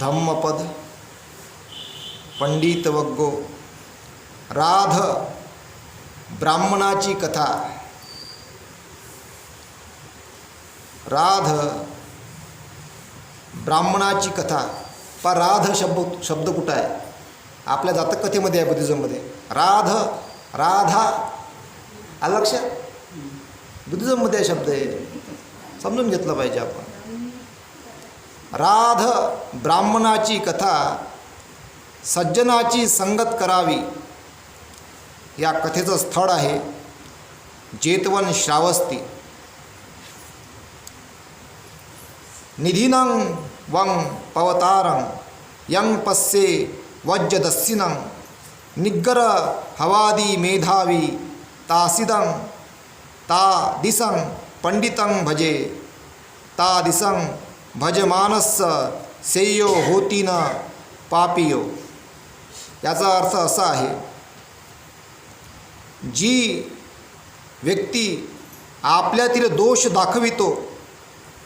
धम्मपद पंडित वग्गो राध ब्राह्मणाची कथा राध ब्राह्मणाची कथा. पा राध शब्द शब्द कुठं आहे? आपल्या जातककथेमध्ये आहे बुद्धिझममध्ये. राध राधा. आलं लक्षात? बुद्धिझममध्ये आहे शब्द आहे समजून घेतलं पाहिजे आपण. राध ब्राह्मणाची कथा सज्जनाची संगत करावी या कथेचं स्थळ आहे जेतवन श्रावस्ती. निधीनं वं पवतारं यं पस्ये वज्रदस्सिनं निग्गर हवादी मेधावी तासिदं ता दिसं पंडितं भजे ता भजमानस भजमानस्स सेयो होती न पापियो. याचा अर्थ असा आहे जी व्यक्ती आपल्यातील दोष दाखवितो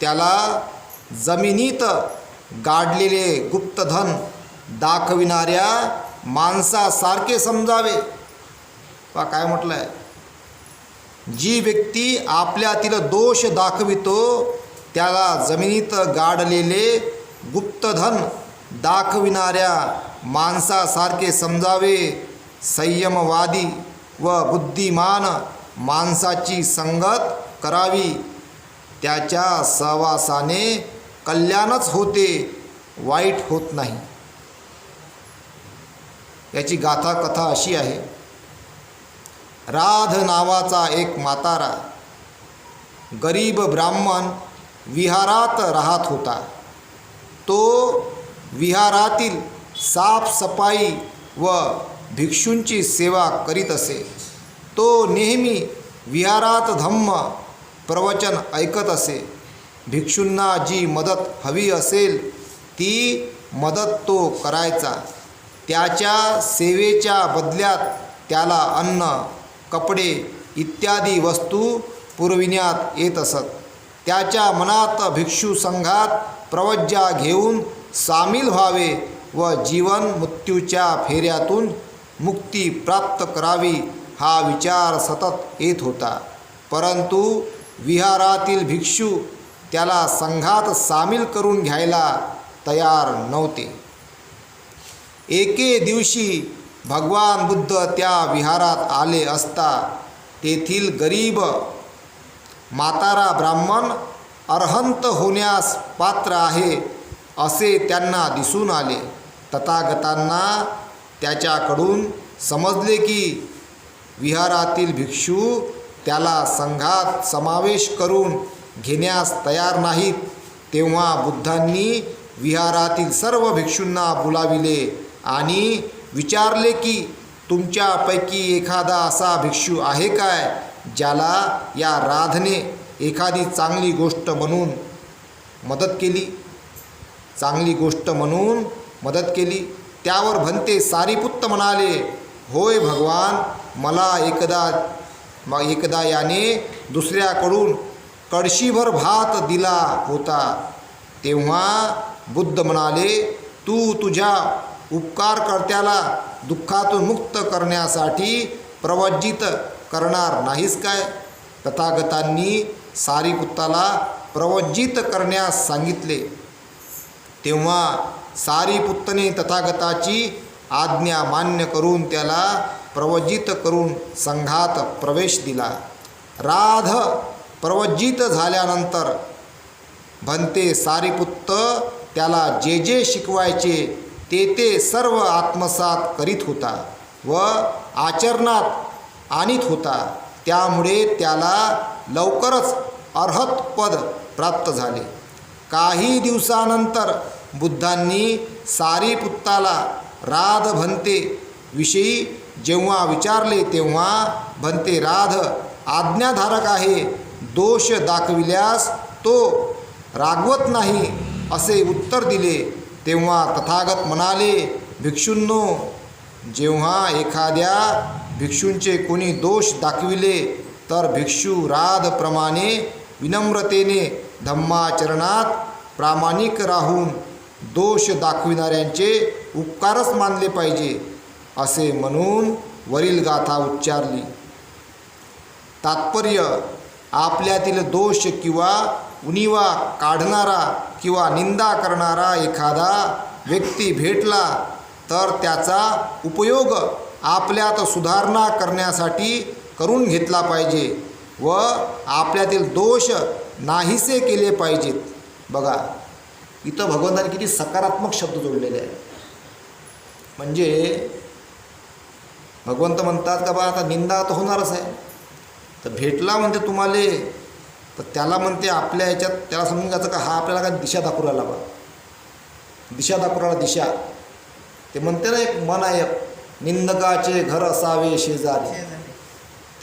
त्याला जमिनीत गाडलेले गुप्तधन दाखविणाऱ्या माणसासारखे समजावे. पा काय म्हटलं आहे जी व्यक्ती आपल्यातील दोष दाखवितो त्याला जमिनीत गाडलेले गुप्तधन दाखविणाऱ्या माणसासारखे समजावे संयमवादी व बुद्धिमान माणसाची संगत करावी. त्याच्या सहवासाने कल्याणच होते वाईट होत नाही. याची गाथा कथा अशी आहे. राध नावाचा एक म्हातारा गरीब ब्राह्मण विहारात राहत होता. तो विहारातील साफसफाई व भिक्षूंची सेवा करीत असे. तो नेहमी विहारात धम्म प्रवचन ऐकत असे. भिक्षूंना जी मदत हवी असेल ती मदत तो करायचा. त्याच्या सेवेच्या बदल्यात त्याला अन्न कपडे इत्यादी वस्तू पुरविण्यात येत असत. त्याच्या मनात भिक्षू संघात प्रवज्जा घेऊन सामील व्हावे व जीवन मृत्यूच्या फेऱ्यातून मुक्ती प्राप्त करावी हा विचार सतत येत होता. परंतु विहारातील भिक्षू त्याला संघात सामील करून घ्यायला तयार नव्हते. एके दिवशी भगवान बुद्ध त्या विहारात आले असता तेथील गरीब म्हातारा ब्राह्मण अर्हंत होण्यास पात्र आहे असे त्यांना दिसून आले. तथागतांना त्याच्याकडून समजले की विहारातील भिक्षू त्याला संघात समावेश करून घेण्यास तयार नाहीत. तेव्हा बुद्धांनी विहारातील सर्व भिक्षूंना बोलाविले आणि विचारले की तुमच्यापैकी एखादा असा भिक्षू आहे काय ज्याला या राधने एखादी चांगली गोष्ट म्हणून मदत केली? चांगली गोष्ट म्हणून मदत केली? त्यावर भंते सारीपुत्त म्हणाले होय भगवान मला एकदा मग एकदा याने दुसऱ्याकडून कडशीभर भात दिला होता. तेव्हा बुद्ध म्हणाले तू तुझ्या उपकारकर्त्याला दुःखातून मुक्त करण्यासाठी प्रवज्जित करणार नाहीस काय? तथागतांनी सारीपुत्ताला प्रवज्जित करण्यास सांगितले. तेव्हा सारीपुत्तने तथागताची आज्ञा मान्य करून त्याला प्रवज्जित करून संघात प्रवेश दिला. राध प्रवज्जित झाल्यानंतर भंते सारीपुत्त त्याला जे जे शिकवायचे ते ते सर्व आत्मसात करीत होता व आचरणात आणीत होता. त्यामुळे त्याला लवकरच अर्हत पद प्राप्त झाले. काही दिवसानंतर बुद्धांनी सारीपुत्ताला राध भंते विषयी जेव्हा विचारले तेव्हा भंते राध आज्ञाधारक आहे दोष दाखविल्यास तो रागवत नाही असे उत्तर दिले. तेव्हा तथागत म्हणाले भिक्षूंनो जेव्हा एखाद्या भिक्षूंचे कोणी दोष दाखविले तर भिक्षू राधप्रमाणे विनम्रतेने धम्माचरणात प्रामाणिक राहून दोष दाखविणाऱ्यांचे उपकारच मानले पाहिजे असे म्हणून वरील गाथा उच्चारली. तात्पर्य आपल्यातील दोष किंवा उणिवा काढणारा किंवा निंदा करणारा एखादा व्यक्ती भेटला तर त्याचा उपयोग आपल्यात सुधारणा करण्यासाठी करून घेतला पाहिजे व आपल्यातील दोष नाहीसे केले पाहिजेत. बघा इथं भगवंताने किती सकारात्मक शब्द जोडलेले आहेत. म्हणजे भगवंत म्हणतात का बा आता निंदा तर होणारच आहे. तर भेटला म्हणते तुम्हाला तर त्याला म्हणते आपल्या ह्याच्यात त्याला समजून घ्यायचं का हा आपल्याला काय दिशा दाखवू राहिला बा. दिशा दाखवू राहिला दिशा. ते म्हणते ना एक मन आहे निंदकाचे घर असावे शेजारी.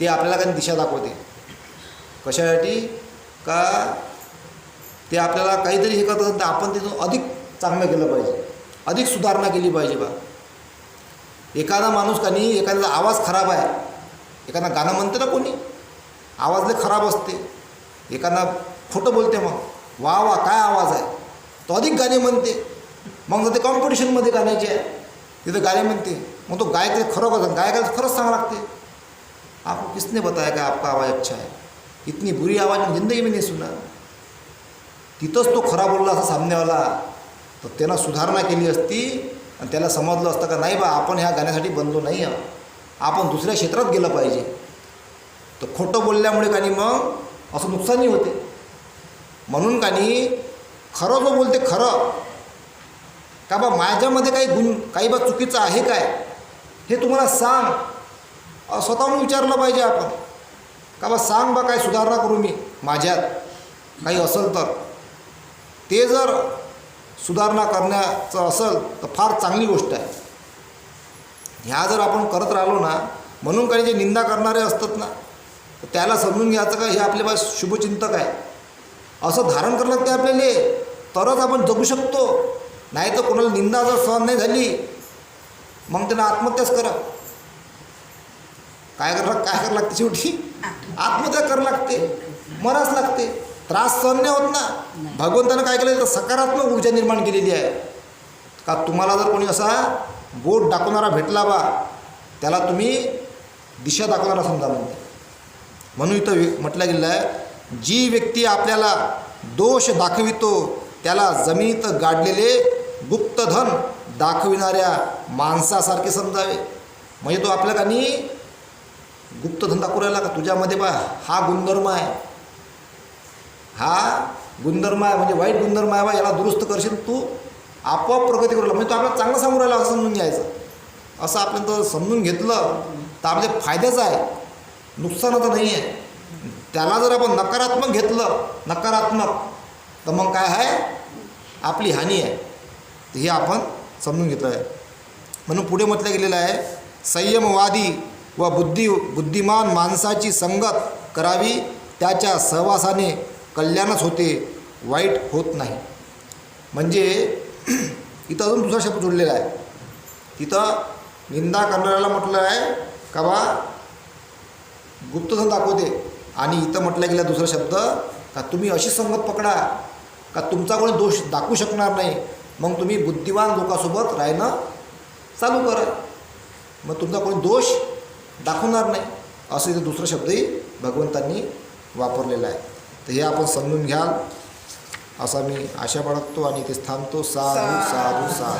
ते आपल्याला काही दिशा दाखवते. कशासाठी? का ते आपल्याला काहीतरी हे करत असेल तर आपण तिथून अधिक चांगलं केलं पाहिजे. अधिक सुधारणा केली पाहिजे बा. एखादा माणूस का नाही एखाद्याचा आवाज खराब आहे. एखादा गाणं म्हणते ना कोणी आवाज लय खराब असते. एखादा खोटं बोलते मग. वा वा काय आवाज आहे? तो अधिक गाणे म्हणते. मग जर ते कॉम्पिटिशनमध्ये गाण्याचे. आहे तिथं गाणे म्हणते. मग तो गायक ते खरं गायकाला खरंच सांगा लागते. आपको किसने बताया का आपका आवाज़ अच्छा है? इतनी बुरी आवाज़ मैंने ज़िंदगी मी नाही सुना. तिथंच तो खरा बोलला असा सामनेवाला. तर त्यानं सुधारणा केली असती आणि त्याला समजलं असतं का नाही बा आपण ह्या गाण्यासाठी बनलो नाही आहोत आपण दुसऱ्या क्षेत्रात गेलं पाहिजे. तर खोटं बोलल्यामुळे काही मग असं नुकसानही होते. म्हणून काही खरं जो बोलते खरं. का बा माझ्यामध्ये काही गुण काही बा चुकीचं आहे काय? हे तुम्हाला सांग. स्वतःहून विचारलं पाहिजे आपण. का बा सांग बा काय सुधारणा करू मी माझ्यात. काही असेल तर. ते जर सुधारणा करण्याचं असेल तर फार चांगली गोष्ट आहे. ह्या जर आपण करत राहिलो ना म्हणून काही जे निंदा करणारे असतात ना त्याला समजून घ्यायचं का? हे आपले बा शुभचिंतक आहे. असं धारण करणं लागते आपल्याला तरच आपण जगू शकतो. नाही तर कोणाला निंदा जर सहन नाही झाली मग त्यांना आत्महत्याच करा. काय करा काय करावं लागते शेवटी? आत्महत्या करावं लागते. मराच लागते. त्रास सहन नाही होत ना. भगवंतानं काय केलं? तर सकारात्मक ऊर्जा निर्माण केलेली आहे. का तुम्हाला जर कोणी असा बोट दाखवणारा भेटला बा त्याला तुम्ही दिशा दाखवणारा समजा म्हणते म्हणून इथं म्हटलं गेलं आहे जी व्यक्ती आपल्याला दोष दाखवितो त्याला जमिनीत गाडलेले गुप्तधन दाखविणाऱ्या माणसासारखे समजावे. म्हणजे तो आपल्या कानी गुप्तधन दाखवू राहिला का? तुझ्यामध्ये बा हा गुणधर्म आहे. हा गुणधर्म आहे म्हणजे वाईट गुणधर्म आहे बा याला दुरुस्त करशील तू आपोआप प्रगती करू म्हणजे तो आपल्याला चांगलं सांगू राहिला असं समजून घ्यायचं. असं आपण तर समजून घेतलं तर आपल्या फायद्याचं आहे. नुकसानाचं नाही आहे त्याला जर आपण नकारात्मक घेतलं नकारात्मक तर मग काय आहे? आपली हानी आहे. हे आपण समजून घेतलं आहे. म्हणून पुढे म्हटलं गेलेलं आहे संयमवादी व बुद्धी बुद्धिमान माणसाची संगत करावी त्याच्या सहवासाने कल्याणच होते वाईट होत नाही. म्हणजे इथं अजून दुसरा शब्द जोडलेला आहे. तिथं निंदा करणाऱ्याला म्हटलं आहे का बा गुप्तधन दाखवते. आणि इथं म्हटलं गेला दुसरा शब्द का तुम्ही अशी संगत पकडा का तुमचा कोणी दोष दाखवू शकणार नाही. मग तुम्ही बुद्धिवान लोकांसोबत राहणं चालू करा. मग तुमचा कोणी दोष दाखवणार नाही. असं इथं दुसरा शब्दही भगवंतांनी वापरलेला आहे. तर हे आपण समजून घ्याल. असा मी आशा बाळगतो आणि इथे थांबतो. साधू साधू साधू.